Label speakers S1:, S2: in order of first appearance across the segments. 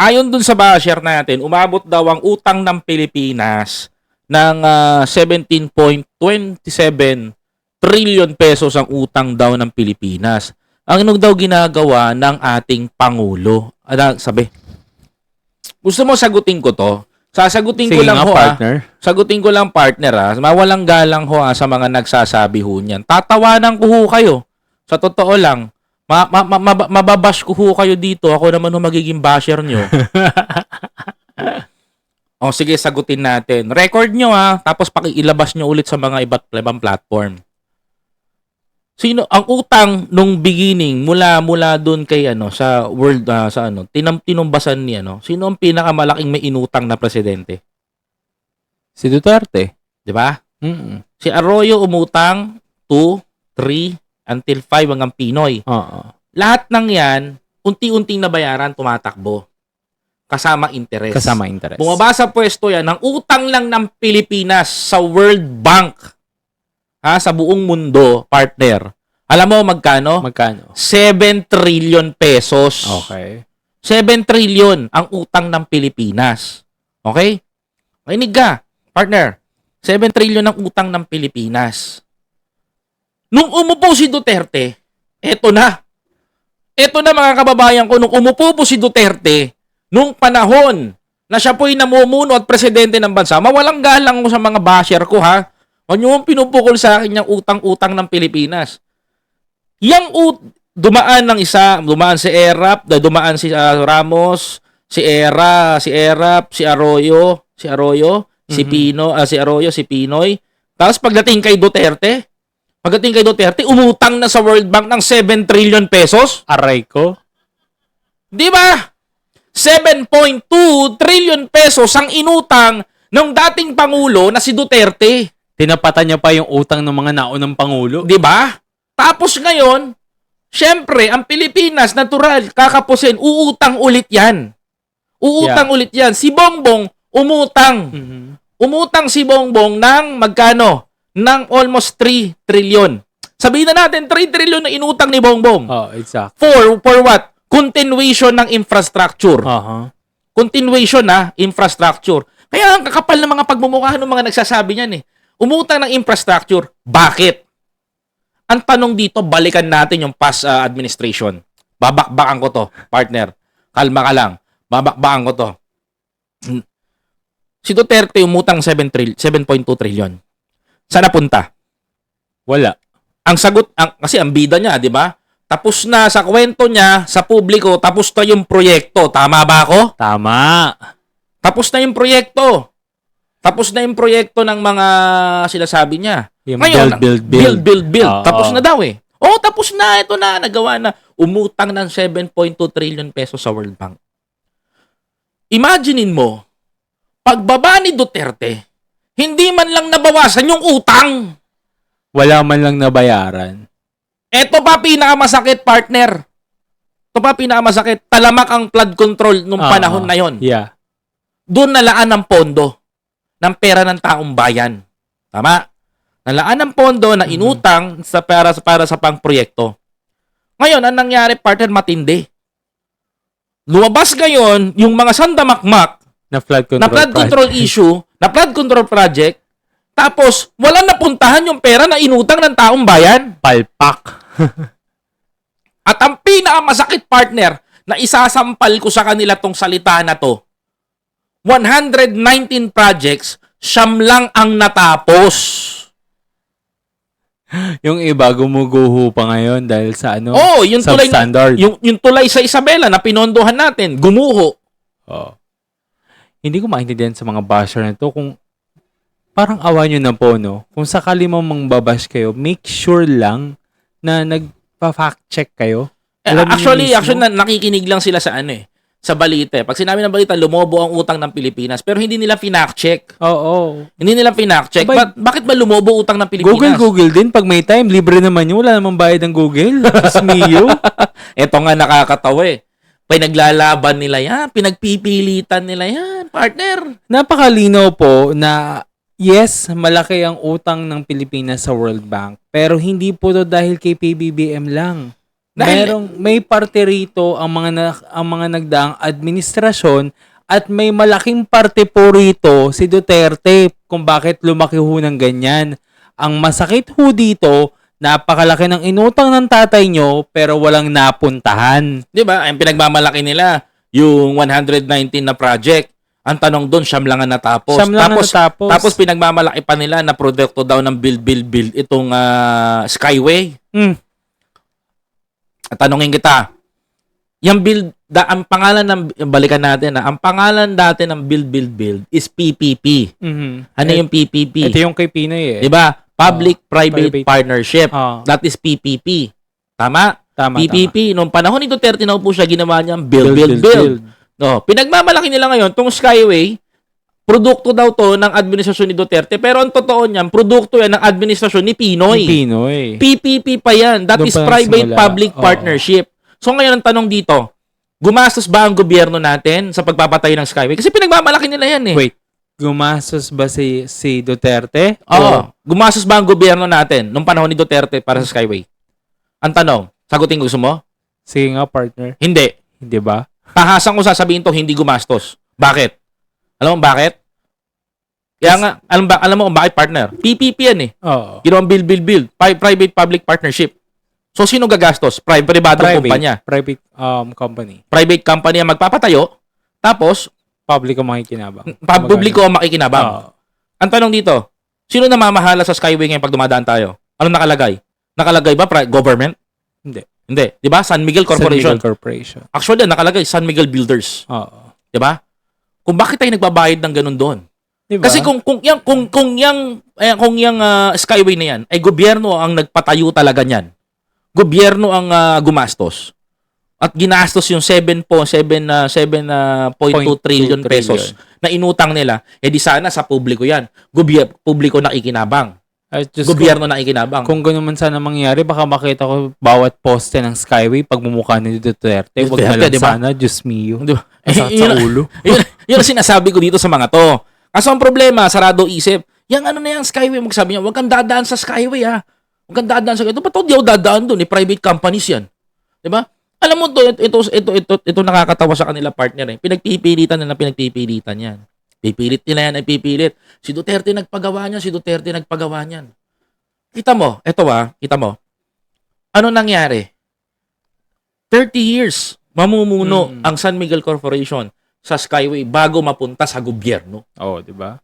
S1: Ayon dun sa basher natin, umabot daw ang utang ng Pilipinas ng ah, 17.27 trillion pesos ang utang daw ng Pilipinas. Ang ano daw ginagawa ng ating Pangulo? Ano, sabi, gusto mo sagutin ko to? Sasagutin ko
S2: Sige
S1: lang
S2: nga,
S1: ho ah.
S2: partner.
S1: Sagutin ko lang partner ha. Mawalang galang ho ha, sa mga nagsasabi ho niyan. Tatawanan ko ho kayo. Sa totoo lang. Ma- ma- ma- mab- mababash ko ho kayo dito. Ako naman ho magiging basher nyo. o sige, sagutin natin. Record nyo ha. Tapos pakiilabas nyo ulit sa mga iba't ibang platform. Sino ang utang nung beginning mula mula doon kay ano sa world ah, sa ano tinam tinumbasan ni ano sino ang pinakamalaking may inutang na presidente
S2: Si Duterte.
S1: di ba
S2: Mm.
S1: Si Arroyo umutang 2, 3, until 5 hanggang Pinoy.
S2: Oo.
S1: Lahat ng yan, unti-unting nabayaran, tumatakbo. Kasama interest.
S2: Kasama interest.
S1: Bumaba sa pwesto yan, ng utang lang ng Pilipinas sa World Bank. Ha, sa buong mundo, partner. Alam mo magkano?
S2: Magkano?
S1: 7 trillion pesos.
S2: Okay.
S1: 7 trillion ang utang ng Pilipinas. Okay? Makinig ka, partner. 7 trillion ang utang ng Pilipinas. Nung umupo si Duterte, eto na. Eto na mga kababayan ko, nung umupo po si Duterte, nung panahon na siya po'y namumuno at presidente ng bansa, mawalang galang ko sa mga basher ko ha. Huwag niyo mong pinupukol sa akin yung utang-utang ng Pilipinas. Yang ut dumaan ng isa, dumaan si Erap, dumaan si ah, Ramos, si Era, si Erap, si Arroyo, si Arroyo, si
S2: Mhm.
S1: Pino, ah, si Arroyo, si Pinoy. Tapos pagdating kay Duterte, pagdating kay Duterte, umutang na sa World Bank ng 7 trillion pesos.
S2: Aray ko.
S1: Di ba? 7.2 trillion pesos ang inutang ng dating Pangulo na si Duterte.
S2: Tinapatan niya pa yung utang ng mga naunang pangulo.
S1: Di ba? Tapos ngayon, syempre, ang Pilipinas, natural, kakapusin, uutang ulit yan. Uutang ulit yan. Si Bongbong, umutang.
S2: Mhm.
S1: Umutang si Bongbong ng magkano? Ng almost 3 trillion. Sabihin na natin, 3 trillion na inutang ni Bongbong.
S2: Oh, exact.
S1: For, for what? Continuation ng infrastructure.
S2: Aha.
S1: Continuation na infrastructure. Kaya ang kakapal ng mga pagmumukha ng mga nagsasabi niyan eh. Umutang ng infrastructure. Bakit? Ang tanong dito, balikan natin yung past uh, administration. Babakbakan ko to, partner. Kalma ka lang. Babakbakan ko to. Hmm. Si Duterte umutang 7 trill- 7.2 trillion. Saan napunta?
S2: Wala.
S1: Ang sagot, ang, kasi ang bida niya, di ba? Tapos na sa kwento niya, sa publiko, tapos na yung proyekto. Tama ba ako?
S2: Tama.
S1: Tapos na yung proyekto. Tapos na yung proyekto ng mga sinasabi niya.
S2: Yung
S1: Ngayon,
S2: build, build, build.
S1: Build, build, build.
S2: Oo.
S1: Tapos na daw eh. Oh, tapos na. Ito na. Nagawa na. Umutang ng 7.2 trillion pesos sa World Bank. Imaginein mo, pagbaba ni Duterte, hindi man lang nabawasan yung utang.
S2: Wala man lang nabayaran.
S1: Ito pa pinakamasakit, partner. Ito pa pinakamasakit. Talamak ang flood control nung
S2: Oo.
S1: panahon na yon.
S2: Yeah.
S1: doon nalaan ng pondo ng pera ng taong bayan. Tama? Nalaan ng pondo na
S2: Mhm.
S1: inutang sa para sa para sa pangproyekto. Ngayon, ang nangyari, partner, matindi. Lumabas ngayon yung mga sandamakmak
S2: Na flood control.
S1: na flood
S2: project.
S1: control issue, na flood control project, tapos walang napuntahan yung pera na inutang ng taong bayan.
S2: Palpak.
S1: At ang pinakamasakit partner na isasampal ko sa kanila tong salita na to, 119 projects, siyam lang ang natapos.
S2: Yung iba gumuguho pa ngayon dahil sa ano?
S1: oh, yung tulay yung, yung tulay sa Isabela na pinondohan natin, gumuho.
S2: Oo. Hindi ko maintindihan sa mga basher na to kung parang awa nyo na po, no? Kung sakali mo mangbabash kayo, make sure lang na nagpa-fact check kayo.
S1: Eh,
S2: Alam
S1: actually,
S2: mismo?
S1: actually na, nakikinig lang sila sa ano eh, sa balita. eh. Pag sinabi ng balita, lumobo ang utang ng Pilipinas, pero hindi nila finact-check.
S2: Oo.
S1: Hindi nila finact-check.
S2: Abay,
S1: Ba- bakit ba lumobo utang ng Pilipinas?
S2: Google, Google din. Pag may time, libre naman yun. Wala namang bayad ng Google. Mio.
S1: Ito nga nakakatawa eh. Pinaglalaban nila yan, pinagpipilitan nila yan, partner.
S2: Napakalinaw po na yes, malaki ang utang ng Pilipinas sa World Bank. Pero hindi po to dahil kay PBBM lang.
S1: Dahil-
S2: merong may parte rito ang mga na, ang mga nagdaang administrasyon at may malaking parte po rito si Duterte kung bakit lumaki ho ng ganyan. Ang masakit ho dito, napakalaki ng inutang ng tatay nyo pero walang napuntahan.
S1: 'Di ba? Ang pinagmamalaki nila yung 119 na project. Ang tanong doon, siyam lang ang natapos.
S2: Siyam lang ang
S1: tapos,
S2: natapos.
S1: tapos pinagmamalaki pa nila na produkto daw ng build, build, build itong ah, Skyway.
S2: Hmm.
S1: Tanongin kita, yung build, da, ang pangalan ng, balikan natin na, ang pangalan dati ng build, build, build is PPP.
S2: Mhm.
S1: Ano yung PPP?
S2: Ito yung kay Pinoy eh.
S1: Di ba? Public-Private
S2: private.
S1: Partnership.
S2: Ah,
S1: That is PPP. Tama?
S2: tama,
S1: PPP, nung panahon ni Duterte na po siya, ginawa niya build, build, build. No, pinagmamalaki nila ngayon, tong Skyway, produkto daw to ng administrasyon ni Duterte. Pero ang totoo niyan, produkto yan ng administrasyon ni Pinoy.
S2: Pinoy.
S1: PPP pa yan. That
S2: Doon
S1: is
S2: pa
S1: private-public.
S2: Oo.
S1: partnership. So ngayon ang tanong dito, gumastos ba ang gobyerno natin sa pagpapatay ng Skyway? Kasi pinagmamalaki nila yan eh.
S2: Wait, gumastos ba si si Duterte?
S1: Oo. Gumastos ba ang gobyerno natin nung panahon ni Duterte para sa Skyway? Ang tanong, sagutin gusto mo?
S2: Sige nga, partner.
S1: Hindi.
S2: Hindi ba?
S1: Tahasang ko sasabihin to, hindi gumastos. Bakit? Alam mo bakit? Kaya nga, alam, ba, alam mo kung bakit partner? PPP yan eh.
S2: Oo.
S1: Ginawang build, build, build. Pri- Private-public partnership. So, sino gagastos? Pri- privado kumpanya.
S2: Private um, company.
S1: Private company ang magpapatayo. Tapos,
S2: Public ang makikinabang.
S1: pa- publiko ang makikinabang.
S2: Oo.
S1: Ang tanong dito, sino namamahala sa Skyway ngayon pag dumadaan tayo? Ano nakalagay? Nakalagay ba pri- government?
S2: Hindi.
S1: Hindi. Di ba? San Miguel Corporation.
S2: San Miguel Corporation.
S1: Actually, nakalagay San Miguel Builders.
S2: Oo.
S1: Di ba? Kung bakit tayo nagbabayad ng ganun doon?
S2: Diba?
S1: Kasi kung kung yang kung kung yang eh, kung yang ah, Skyway na yan ay gobyerno ang nagpatayo talaga niyan. Gobyerno ang ah, gumastos. At ginastos yung 7 po 7 na 7.2
S2: 0.2
S1: trillion pesos na inutang nila. Eh di sana sa publiko 'yan. Gobyerno publiko nakikinabang. Gobyerno nakikinabang.
S2: Kung, kung ganun man sana mangyari, baka makita ko bawat poste ng Skyway pag mumukha ni Duterte. Huwag na
S1: Duterte,
S2: lang
S1: diba?
S2: sana, Diyos mio.
S1: Di ba?
S2: Masakit
S1: Yun-
S2: sa ulo.
S1: yun, yun ang sinasabi ko dito sa mga to. Kaso ang problema, sarado isip, yung ano na yung Skyway, magsabi niya, huwag kang dadaan sa Skyway ha. Huwag kang dadaan sa Skyway. Ito, ba't di ako dadaan doon? Eh, private companies yan. Di ba? Alam mo to, ito, ito, ito, ito, ito nakakatawa sa kanila partner eh. Pinagpipilitan nila, pinagpipilitan yan. Pipilit nila yan, ay pipilit. Si Duterte nagpagawa niyan, si Duterte nagpagawa niyan. Kita mo, eto ah, kita mo. Ano nangyari? 30 years mamumuno
S2: Mm.
S1: ang San Miguel Corporation sa Skyway bago mapunta sa gobyerno.
S2: Oo, di ba?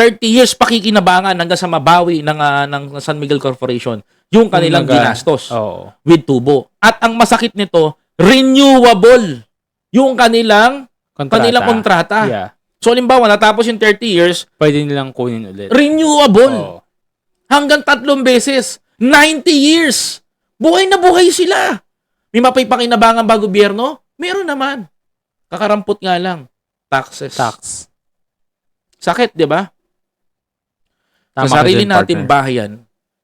S1: 30 years pakikinabangan hanggang sa mabawi ng, ah, ng San Miguel Corporation yung kanilang
S2: naga-
S1: ginastos
S2: Oo.
S1: with tubo. At ang masakit nito, renewable yung kanilang
S2: Kontrata.
S1: kanilang kontrata.
S2: Yeah.
S1: So halimbawa natapos yung 30 years,
S2: Pwede nilang kunin ulit.
S1: renewable
S2: Oo.
S1: hanggang tatlong beses. 90 years. Buhay na buhay sila. May mapipakinabangan ba gobyerno? Meron naman. Kakarampot nga lang. Taxes.
S2: Tax.
S1: Sakit, di ba?
S2: Tama
S1: Sa sarili
S2: dyan,
S1: nating
S2: partner.
S1: bahayan,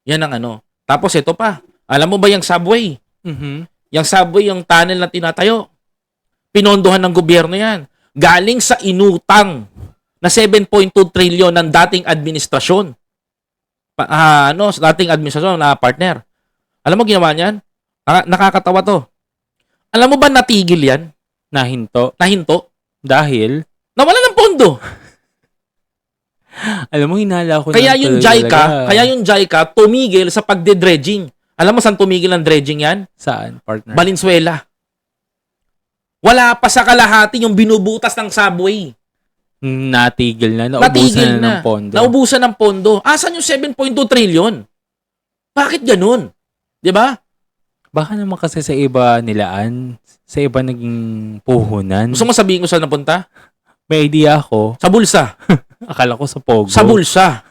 S1: yan ang ano. Tapos ito pa. Alam mo ba yung subway?
S2: Mhm.
S1: Yung subway, yung tunnel na tinatayo. Pinondohan ng gobyerno yan. Galing sa inutang na 7.2 trillion ng dating administrasyon. Pa, ah, ano, sa dating administrasyon na partner. Alam mo ginawa niyan? Naka- nakakatawa to. Alam mo ba natigil yan?
S2: Nahinto.
S1: Nahinto?
S2: Dahil,
S1: Nawala ng pondo.
S2: Alam mo, hinala ko
S1: Kaya
S2: ng
S1: yung JICA,
S2: talaga.
S1: kaya yung JICA tumigil sa pagde-dredging. Alam mo saan tumigil ang dredging yan?
S2: Saan, partner?
S1: Valenzuela. Wala pa sa kalahati yung binubutas ng subway.
S2: Natigil na. Naubusan
S1: Natigil
S2: na,
S1: na.
S2: ng pondo.
S1: Naubusan ng pondo. Asan yung 7.2 trillion? Bakit ganun? 'Di ba?
S2: Baka naman kasi sa iba nilaan, sa iba naging puhunan.
S1: Gusto mo sabihin ko saan napunta?
S2: May idea ako.
S1: Sa bulsa.
S2: Akala ko sa Pogo.
S1: Sa bulsa.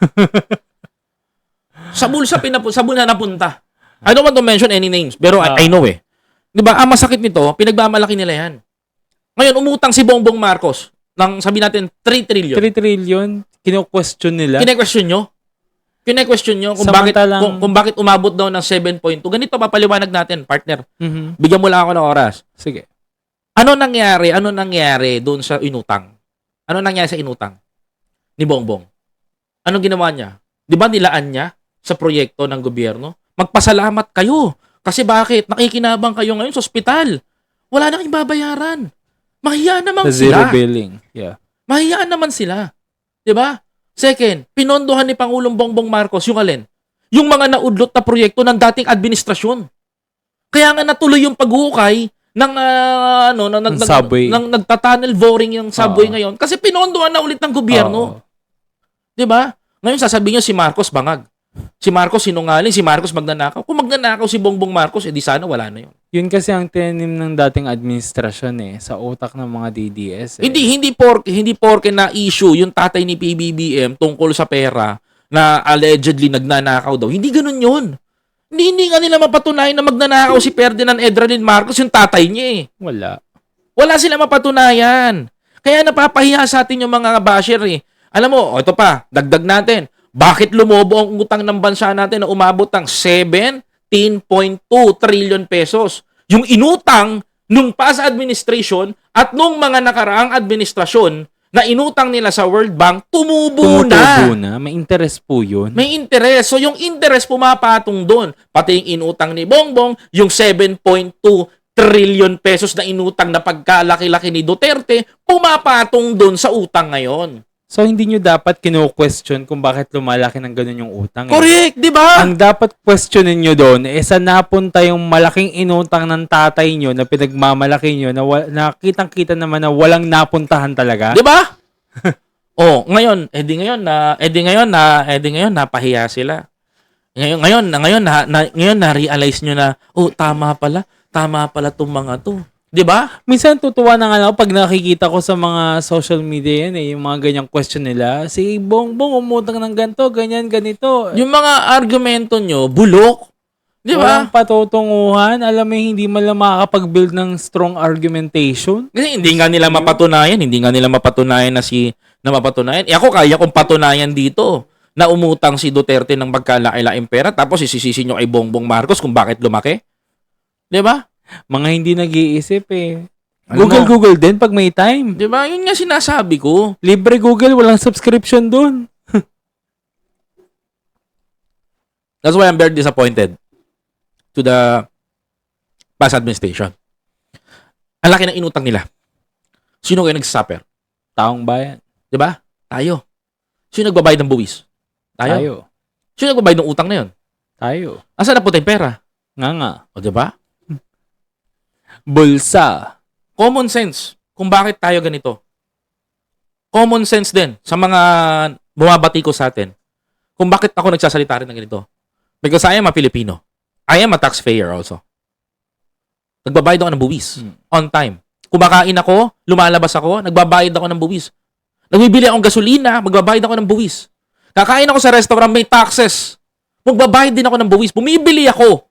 S1: sa bulsa pinapu sa bulsa napunta. I don't want to mention any names, pero
S2: Ah.
S1: I, I know eh. 'Di ba? Ang masakit nito, pinagmamalaki nila 'yan. Ngayon umutang si Bongbong Marcos ng sabi natin 3 trillion.
S2: 3 trillion, kino-question nila.
S1: Kine-question nyo? Kine-question nyo kung
S2: Samantalang-
S1: bakit kung, kung bakit umabot daw ng 7.2. Ganito papaliwanag natin, partner.
S2: Mhm.
S1: Bigyan mo lang ako ng oras.
S2: Sige.
S1: Ano nangyari? Ano nangyari doon sa inutang? Ano nangyari sa inutang ni Bongbong? Anong ginawa niya? 'Di ba nilaan niya sa proyekto ng gobyerno? Magpasalamat kayo. Kasi bakit? Nakikinabang kayo ngayon sa ospital. Wala na kayong babayaran. Mahiya naman
S2: Sa zero
S1: sila.
S2: billing. Yeah.
S1: Mahiyaan naman sila. 'Di ba? Second, pinondohan ni Pangulong Bongbong Marcos yung alin? Yung mga naudlot na proyekto ng dating administrasyon. Kaya nga natuloy yung paghukay ng ah, ano ng,
S2: Ng subway.
S1: ng nagta-tunnel boring yung subway
S2: Oo.
S1: ngayon kasi pinondohan na ulit ng gobyerno.
S2: Oo.
S1: 'Di ba? Ngayon sasabihin niyo si Marcos bangag. Si Marcos sinungaling, si Marcos magnanakaw. Kung magnanakaw si Bongbong Marcos, edi sana wala na 'yon.
S2: Yun kasi ang tinanim ng dating administrasyon eh, sa utak ng mga DDS eh.
S1: Hindi hindi porke hindi porke na issue yung tatay ni PBBM tungkol sa pera na allegedly nagnanakaw daw. Hindi ganoon 'yun. Hindi, hindi nga nila mapatunayan na magnanakaw si Ferdinand Edralin Marcos yung tatay niya eh.
S2: Wala.
S1: Wala sila mapatunayan. Kaya napapahiya sa atin yung mga basher eh. Alam mo, ito pa, dagdag natin. Bakit lumobo ang utang ng bansa natin na umabot ng 17.2 trillion pesos? Yung inutang nung past administration at nung mga nakaraang administrasyon na inutang nila sa World Bank, tumubo na.
S2: Tumutubo na. May interest po yun.
S1: May interest. So, yung interest pumapatong doon. Pati yung inutang ni Bongbong, yung 7.2 trillion pesos na inutang na pagkalaki-laki ni Duterte, pumapatong doon sa utang ngayon.
S2: So, hindi nyo dapat kino-question kung bakit lumalaki ng ganun yung utang. eh.
S1: Correct, di ba?
S2: Ang dapat questionin nyo doon, eh, saan napunta yung malaking inutang ng tatay nyo na pinagmamalaki nyo na, wa- na kitang-kita naman na walang napuntahan talaga?
S1: Di ba? oh, ngayon, edi ngayon na edi ngayon na edi ngayon napahiya sila. Ngayon ngayon na ngayon na, na ngayon na realize nyo na oh tama pala, tama pala tong mga to. 'Di ba?
S2: Minsan tutuwa na nga ako pag nakikita ko sa mga social media yan eh, yung mga ganyang question nila. Si Bongbong umutang ng ganito, ganyan, ganito.
S1: Yung mga argumento nyo bulok. 'Di ba?
S2: Walang patutunguhan. Alam mo, hindi man lang makakapag-build ng strong argumentation.
S1: Kasi hindi nga nila mapatunayan, hindi nga nila mapatunayan na si na mapatunayan. Eh ako kaya kong patunayan dito na umutang si Duterte ng magkalaki-laking pera tapos isisisi nyo kay Bongbong Marcos kung bakit lumaki. 'Di ba?
S2: Mga hindi nag-iisip eh.
S1: Alam
S2: Google,
S1: mo-
S2: Google din pag may time.
S1: 'Di ba? Yun nga sinasabi ko.
S2: Libre Google, walang subscription dun.
S1: That's why I'm very disappointed to the past administration. Ang laki ng inutang nila. Sino kayo nagsasuffer?
S2: Taong bayan.
S1: 'Di ba? Tayo. Sino nagbabayad ng buwis? Tayo.
S2: Tayo.
S1: Sino nagbabayad ng utang na 'yon?
S2: Tayo.
S1: Asan napunta yung pera?
S2: Nga nga.
S1: O 'di ba?
S2: Bulsa.
S1: Common sense kung bakit tayo ganito. Common sense din sa mga bumabati ko sa atin. Kung bakit ako nagsasalita rin ng ganito. Because I am a Filipino. I am a taxpayer also. Nagbabayad ako ng buwis.
S2: Hmm.
S1: On time. Kumakain ako, lumalabas ako, nagbabayad ako ng buwis. Nagbibili akong gasolina, magbabayad ako ng buwis. Kakain ako sa restaurant, may taxes. Magbabayad din ako ng buwis. Bumibili ako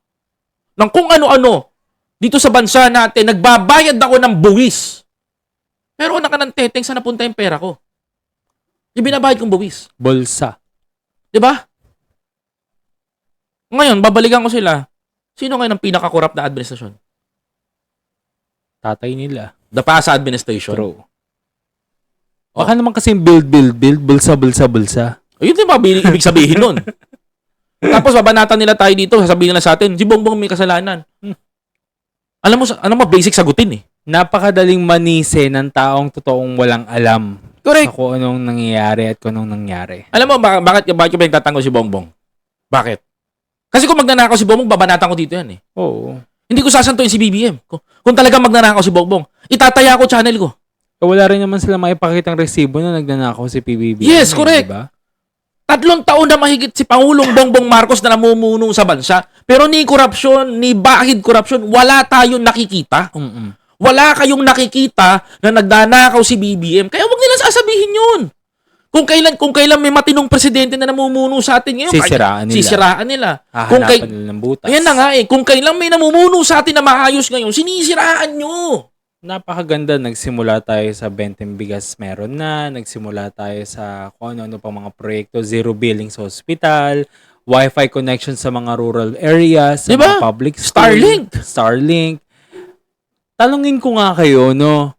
S1: ng kung ano-ano dito sa bansa natin, nagbabayad ako ng buwis. Pero naka ng teteng, saan napunta yung pera ko? Yung binabayad kong buwis.
S2: Bulsa.
S1: Di ba? Ngayon, babalikan ko sila. Sino ngayon ang pinaka-corrupt na administrasyon?
S2: Tatay nila.
S1: The past administration.
S2: True. Baka naman kasi build, build, build, bulsa, bulsa, bulsa.
S1: Ayun din ba ibig sabihin nun? Tapos babanatan nila tayo dito, sasabihin nila sa atin, si Bongbong may kasalanan. Alam mo, sa- alam mo, basic sagutin eh.
S2: Napakadaling manise ng taong totoong walang alam sa
S1: Correct.
S2: kung anong nangyayari at kung anong nangyari.
S1: Alam mo, bak- bakit, bakit ba nagtatanggol si Bongbong? Bakit? Kasi kung magnanakaw si Bongbong, babanatan ko dito yan eh.
S2: Oo.
S1: Hindi ko sasantuin si BBM. Kung, kung talaga magnanakaw si Bongbong, itataya ko channel ko.
S2: Eh, Wala rin naman sila maipakitang resibo na nagnanakaw si PBB.
S1: Yes,
S2: Ano,
S1: correct.
S2: diba?
S1: Tatlong taon na mahigit si Pangulong Bongbong Marcos na namumuno sa bansa. Pero ni korupsyon, ni bahid korupsyon, wala tayong nakikita.
S2: Mm-mm.
S1: Wala kayong nakikita na nagnanakaw si BBM. Kaya wag nila sasabihin yun. Kung kailan kung kailan may matinong presidente na namumuno sa atin ngayon,
S2: Sisiraan nila.
S1: Sisiraan nila.
S2: Hahanapan
S1: Kung kay,
S2: nila ng butas.
S1: ayan na nga eh, kung kailan may namumuno sa atin na maayos ngayon, sinisiraan nyo.
S2: Napakaganda. Nagsimula tayo sa Benteng Bigas meron na. Nagsimula tayo sa kung ano-ano pang mga proyekto. Zero billing sa hospital. Wi-Fi connection sa mga rural areas. Sa
S1: Diba?
S2: mga public school.
S1: Starlink.
S2: Starlink. Talungin ko nga kayo, no?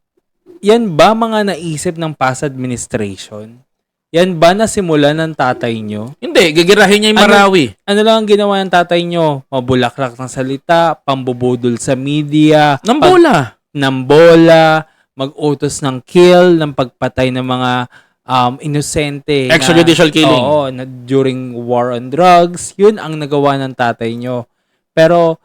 S2: Yan ba mga naisip ng past administration? Yan ba nasimula ng tatay nyo?
S1: Hindi, gagirahin niya yung
S2: Ano-
S1: Marawi.
S2: Ano lang ang ginawa ng tatay nyo? Mabulaklak ng salita, pambubudol sa media,
S1: Nang bola.
S2: Ng bola, mag-utos ng kill, ng pagpatay ng mga um, inosente.
S1: Extrajudicial killing.
S2: Oo, na during war on drugs. Yun ang nagawa ng tatay nyo. Pero,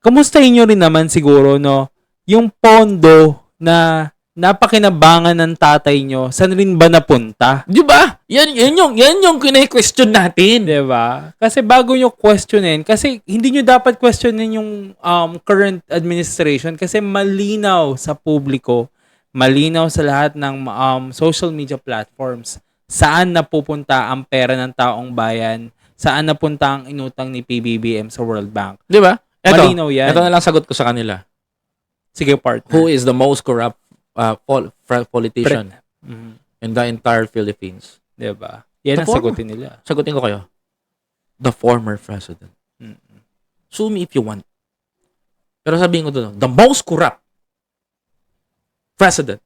S2: kamustahin nyo rin naman siguro, no? Yung pondo na napakinabangan ng tatay nyo, saan rin ba napunta?
S1: Di ba? Yan, yan yung, yan yung kine-question natin.
S2: 'Di ba? Kasi bago nyo questionin, kasi hindi nyo dapat questionin yung um, current administration kasi malinaw sa publiko, malinaw sa lahat ng um, social media platforms saan napupunta ang pera ng taong bayan, saan napunta ang inutang ni PBBM sa World Bank.
S1: Di ba? Ito,
S2: Malinaw yan.
S1: ito na lang sagot ko sa kanila.
S2: Sige, partner.
S1: Who is the most corrupt uh, pol- politician
S2: Mhm.
S1: in the entire Philippines?
S2: 'Di ba? Yan
S1: The
S2: ang
S1: former.
S2: sagutin nila.
S1: Sagutin ko kayo. The former president.
S2: Mm.
S1: Sue me if you want. Pero sabihin ko doon, the most corrupt president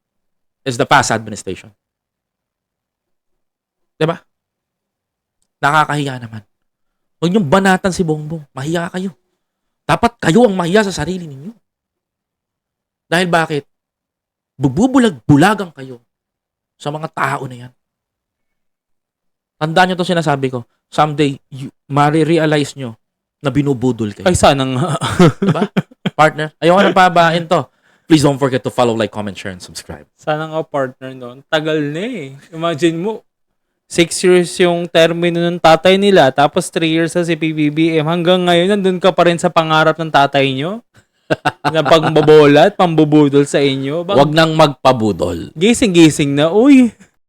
S1: is the past administration. Diba? Nakakahiya naman. Huwag niyong banatan si Bongbong. Mahiya kayo. Dapat kayo ang mahiya sa sarili ninyo. Dahil bakit? Bububulag-bulagang kayo sa mga tao na yan. Tandaan nyo to sinasabi ko. Someday, you, marirealize nyo na binubudol kayo.
S2: Ay sana nga.
S1: Diba? Partner, ayoko na pabain to. Please don't forget to follow, like, comment, share, and subscribe.
S2: Sana nga partner noon. Tagal na eh. Imagine mo, six years yung termino ng tatay nila, tapos three years sa si PBBM. Hanggang ngayon, nandun ka pa rin sa pangarap ng tatay nyo? Na pagbabola at pambubudol sa inyo? Bak-
S1: Huwag nang magpabudol.
S2: Gising-gising na, uy,